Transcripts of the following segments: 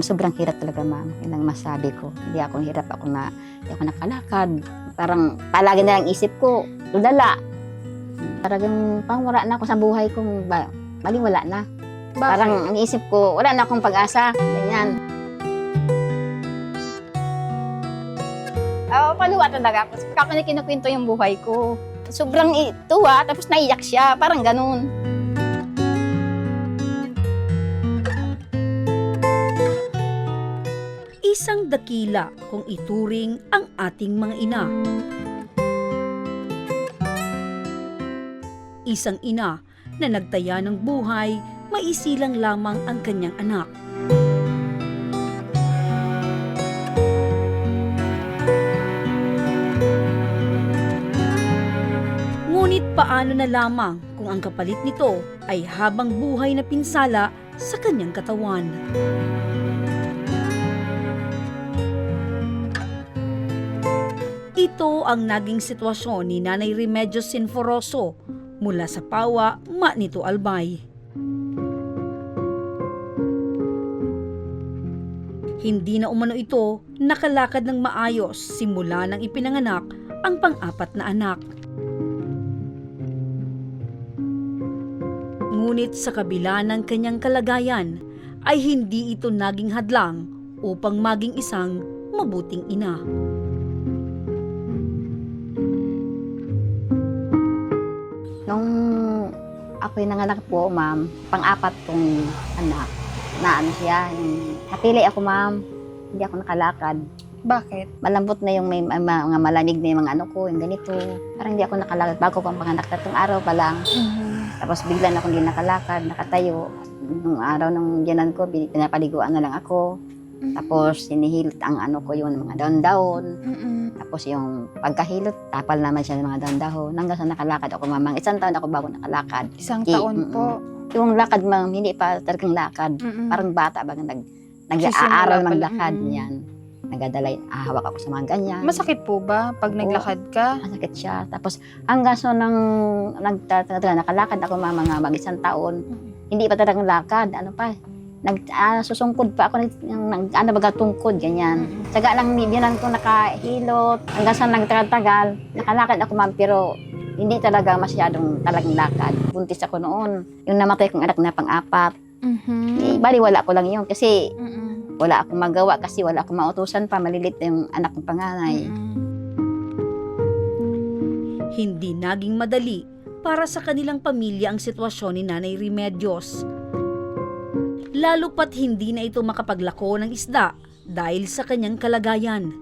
talaga, sobrang hirap talaga, ma'am. Yun ang masabi ko. Hindi ako hirap ako na, hindi ako nakalakad. Parang palagi na lang isip ko, tulala. Talagang pang wala na ako sa buhay ko. Ba, bali wala na. Bakit? Parang ang isip ko, wala na akong pag-asa. Ganyan. Oo, paluwa talaga ako. Kako na kinukwento yung buhay ko. Sobrang tuwa, tapos naiyak siya. Parang ganun. Isang dakila kung ituring ang ating mga ina. Isang ina na nagtaya ng buhay, maisilang lamang ang kanyang anak. Ngunit paano na lamang kung ang kapalit nito ay habang buhay na pinsala sa kanyang katawan? Ito ang naging sitwasyon ni Nanay Remedios Sinforoso mula sa Pawa, Manito Albay. Hindi na umano ito nakalakad ng maayos simula nang ipinanganak ang pang-apat na anak. Ngunit sa kabila ng kanyang kalagayan ay hindi ito naging hadlang upang maging isang mabuting ina. Nung ako'y nanganak po, ma'am, pang-apat kong anak, na ano siya, yung, napili ako, ma'am, hindi ako nakalakad. Bakit? Malambot na yung may may mga malamig na yung mga ano ko, yung ganito. Parang hindi ako nakalakad. Bago ko ang panganak tatlong araw pa lang. Tapos bigla na akong hindi nakalakad, nakatayo. Nung araw ng ginan ko, pinapaliguan na lang ako. Tapos sinihilot ang ano ko yung mga daon-daon. Mm-mm. Tapos yung pagkahilot, tapal naman siya ng mga daon-dahon. Hanggang sa nakalakad ako, mamang. Isang taon ako bago nakalakad. Isang Ki- taon mm-mm. po. Yung lakad, ma'am, hindi pa talagang lakad. Mm-mm. Parang bata bagang nag, nag-aaral ng lakad. Mm. Yan. Nagadalay, ahawak ako sa mga ganyan. Masakit po ba pag Oo. naglakad ka? Masakit siya. Tapos hanggang so nang nagtatagal, nakalakad ako mga mga isang taon, hindi pa talagang lakad. Ano pa, nag, ah, susungkod pa ako, nag, nag, ano baga tungkod, ganyan. Mm-mm. Saga lang bibinan ko nakahilot, hanggang sa nagtagal, nakalakad ako ma'am, pero hindi talaga masyadong talagang lakad. Buntis ako noon. Yung namatay kong anak na pang-apat, Mhm. eh, bali wala ko lang yun kasi Mm-mm. wala akong magawa kasi wala akong mautusan pa, malilit yung anak ng panganay. Mm-mm. Hindi naging madali para sa kanilang pamilya ang sitwasyon ni Nanay Remedios. Lalo pat hindi na ito makapaglako ng isda dahil sa kanyang kalagayan.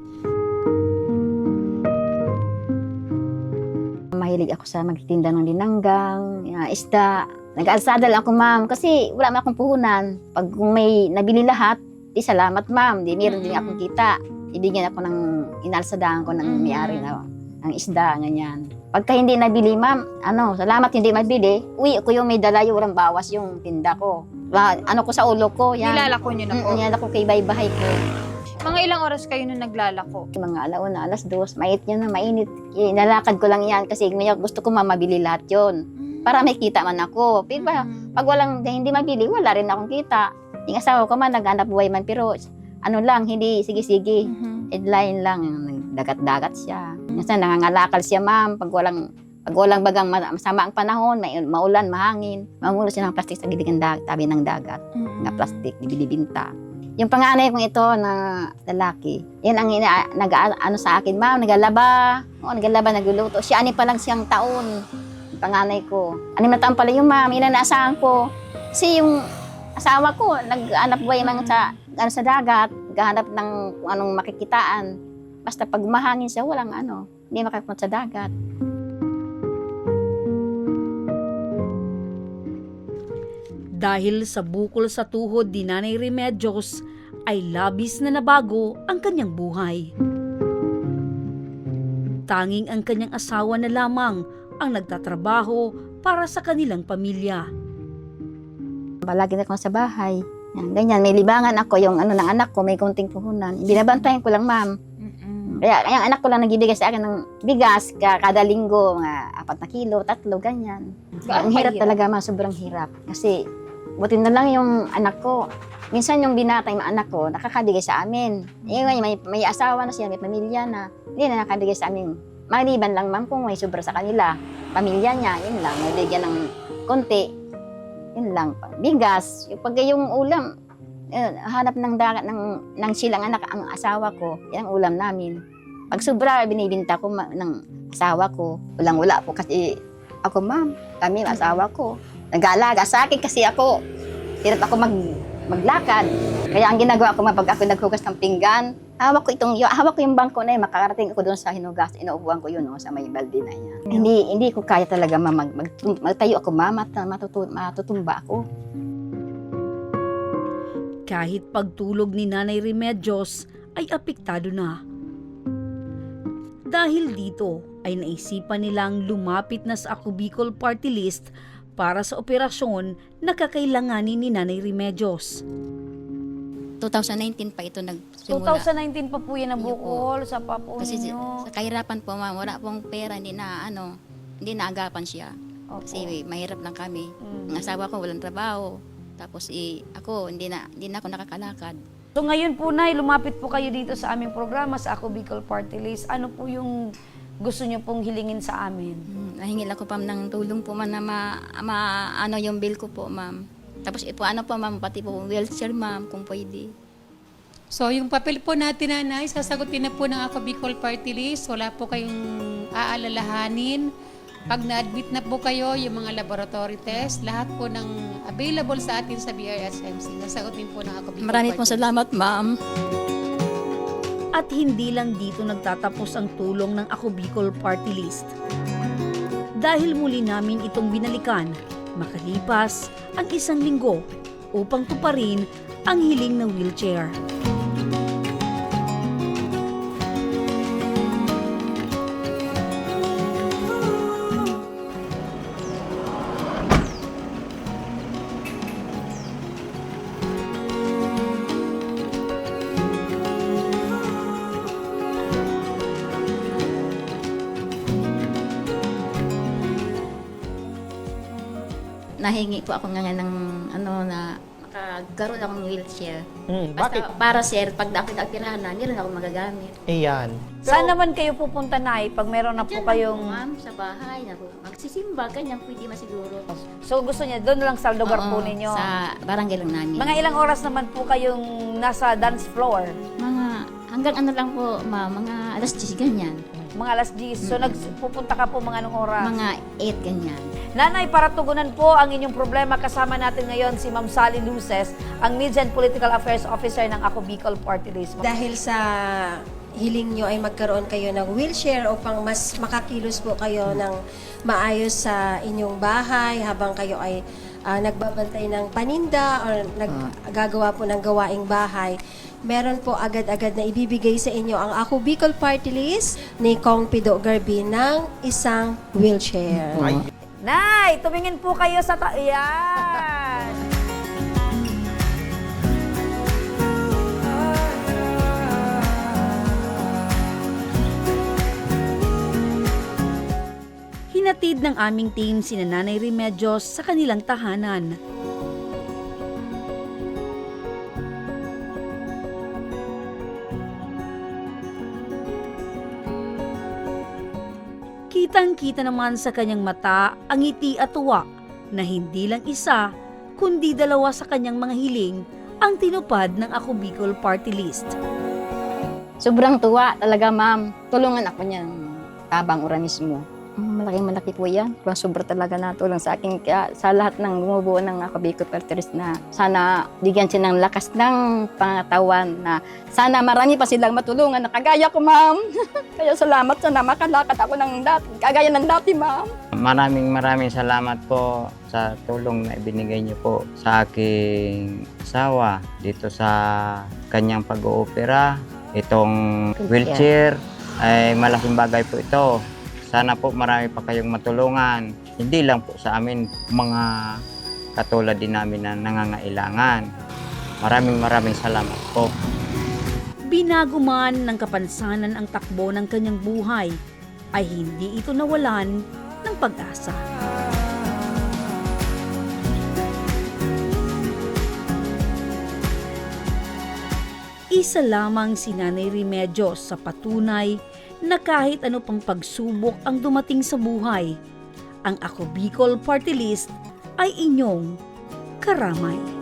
Mahilig ako sa magtinda ng linanggang, uh, isda. Nag-aalsada lang ako, ma'am, kasi wala man akong puhunan. Pag kung may nabili lahat, di salamat, ma'am. Di meron din Mm. akong kita. Ibigyan ako ng inalsadahan ko ng Mm. may-ari na ng isda, ganyan. Pagka hindi nabili, ma'am, ano, salamat hindi mabili, uwi ko yung may dala yung walang bawas yung tinda ko. Ba, ano ko sa ulo ko, yan. Nilalako nyo na po. Mm, yan ako kay bahay ko. Mga ilang oras kayo na naglalako? Mga alauna, alas dos, mait yun na, mainit. Inalakad ko lang yan kasi gusto ko mamabili lahat yun. Para may kita man ako. Pero ba, Mm-mm. pag walang hindi mabili, wala rin akong kita. Yung asawa ko man, naghanap buhay man, pero ano lang, hindi, sige-sige. Mhm. Headline lang, dagat-dagat siya. Minsan nangangalakal siya, ma'am, pag walang pag walang bagang ma- masama ang panahon, may maulan, mahangin, mangulo siya ng plastic sa ng dag- tabi ng dagat, Mm-mm. na plastic, binibinta. Yung panganay kong ito na lalaki, yan ang ina, nag, ano sa akin, ma'am, nagalaba, o nagalaba, nagluluto. Siya, ani pa lang siyang taon, yung panganay ko. Anim na taon pala yung ma'am, ilan na asahan ko. Kasi yung asawa ko, nag-anap buhay man sa, ano, sa dagat, naghahanap ng anong makikitaan. Basta pag mahangin siya, walang ano, hindi makapunta sa dagat. Dahil sa bukol sa tuhod ni Nanay Remedios ay labis na nabago ang kanyang buhay. Tanging ang kanyang asawa na lamang ang nagtatrabaho para sa kanilang pamilya. Palagi na ako sa bahay. Yan, ganyan, may libangan ako, yung ano ng anak ko, may konting puhunan. Binabantayan ko lang, ma'am. Kaya yung anak ko lang nagbibigay sa akin ng bigas ka, kada linggo, mga apat na kilo, tatlo, ganyan. Ang hirap talaga, ma'am, sobrang hirap. Kasi Buti na lang yung anak ko. Minsan yung binata yung anak ko, nakakabigay sa amin. Eh, may, may asawa na siya, may pamilya na. Hindi na nakabigay sa amin. Maliban lang ma'am kung may sobra sa kanila. Pamilya niya, yun lang. May bigyan ng konti. Yun lang. Bigas. Yung pag yung ulam, eh, hanap ng dagat ng, ng silang anak ang asawa ko, yan ang ulam namin. Pag sobra, binibinta ko ng asawa ko. Walang wala po kasi ako ma'am, kami asawa ko. Nag-aalaga sa akin kasi ako. Hirap ako mag, maglakad. Kaya ang ginagawa ko pag ako naghugas ng pinggan, hawak ko itong, hawak ko yung bangko na yun, makakarating ako doon sa hinugas, inuupuan ko yun no, sa may balde na yan. Hindi hindi ko kaya talaga ma'am, mag, mag, magtayo ako ma'am at matutu, matutumba ako. Kahit pagtulog ni Nanay Remedios ay apektado na. Dahil dito ay naisipan nilang lumapit na sa Ako Bicol Party List para sa operasyon na kakailanganin ni Nanay Remedios. 2019 pa ito nagsimula. 2019 pa po yan nabukol sa papo Kasi ninyo. sa kahirapan po ma'am, wala pong pera, hindi na ano, hindi naagapan siya. Opo. Kasi mahirap lang kami. Mm. Ang asawa ko walang trabaho. Tapos eh, ako, hindi na, hindi na ako nakakalakad. So ngayon po, Nay, lumapit po kayo dito sa aming programa sa Ako Bicol Party List. Ano po yung gusto nyo pong hilingin sa amin? Hmm, nahingil ako pa ng tulong po man na ma, ma- ano yung bill ko po, ma'am. Tapos ipo ano po, ma'am, pati po wheelchair, ma'am, kung pwede. So, yung papel po natin, nanay, sasagutin na po ng ako Bicol Party List. Wala po kayong aalalahanin. Pag na-admit na po kayo, yung mga laboratory test, lahat po ng available sa atin sa BRSMC. Nasagutin po ng ako Bicol Marami Party pong salamat, ma'am. At hindi lang dito nagtatapos ang tulong ng Ako Bicol Party List. Dahil muli namin itong binalikan, makalipas ang isang linggo upang tuparin ang hiling na wheelchair. Nahingi po ako ngayon ng ano na makagaroon akong wheelchair. Hmm, Basta bakit? para sir, pag ako nagpirahan na, hindi rin ako magagamit. Iyan. Saan naman kayo pupunta, Nay, pag meron na po Diyan lang kayong... ma'am, sa bahay, na po. magsisimba, ganyan pwede masiguro. So gusto niya, doon lang sa lugar Oo, po ninyo. Sa barangay lang namin. Mga ilang oras naman po kayong nasa dance floor? Mga, hanggang ano lang po, ma, mga alas 10, ganyan. Mga alas 10. So nagpupunta ka po mga anong oras? Mga 8, ganyan. Nanay, para tugunan po ang inyong problema, kasama natin ngayon si Ma'am Sally Luces, ang Media and Political Affairs Officer ng Ako Bicol Party List. Dahil sa hiling nyo ay magkaroon kayo ng wheelchair upang mas makakilos po kayo ng maayos sa inyong bahay habang kayo ay ah, nagbabantay ng paninda or naggagawa po ng gawaing bahay. Meron po agad-agad na ibibigay sa inyo ang Ako Bicol Party List ni Kong Pido Garbi ng isang wheelchair. Nay, tumingin po kayo sa ta... Yan! Hinatid ng aming team si Nanay Remedios sa kanilang tahanan. Kitang-kita naman sa kanyang mata ang ngiti at tuwa na hindi lang isa, kundi dalawa sa kanyang mga hiling ang tinupad ng Ako Bicol Party List. Sobrang tuwa talaga, ma'am. Tulungan ako niyan. Tabang ura mismo. Mm, Malaking malaki po yan. Kung sobra talaga na tulong sa akin. Kaya sa lahat ng bumubuo ng ako Bicol Parteris na sana bigyan siya ng lakas ng pangatawan na sana marami pa silang matulungan na kagaya ko, ma'am. Kaya salamat sana makalakad ako ng dati. Kagaya ng dati, ma'am. Maraming maraming salamat po sa tulong na ibinigay niyo po sa aking asawa dito sa kanyang pag-oopera. Itong wheelchair ay malaking bagay po ito. Sana po marami pa kayong matulungan. Hindi lang po sa amin, mga katulad din namin na nangangailangan. Maraming maraming salamat po. Binago man ng kapansanan ang takbo ng kanyang buhay, ay hindi ito nawalan ng pag-asa. Isa lamang si Nanay Remedios sa patunay na kahit ano pang pagsubok ang dumating sa buhay, ang Ako Bicol Party List ay inyong karamay.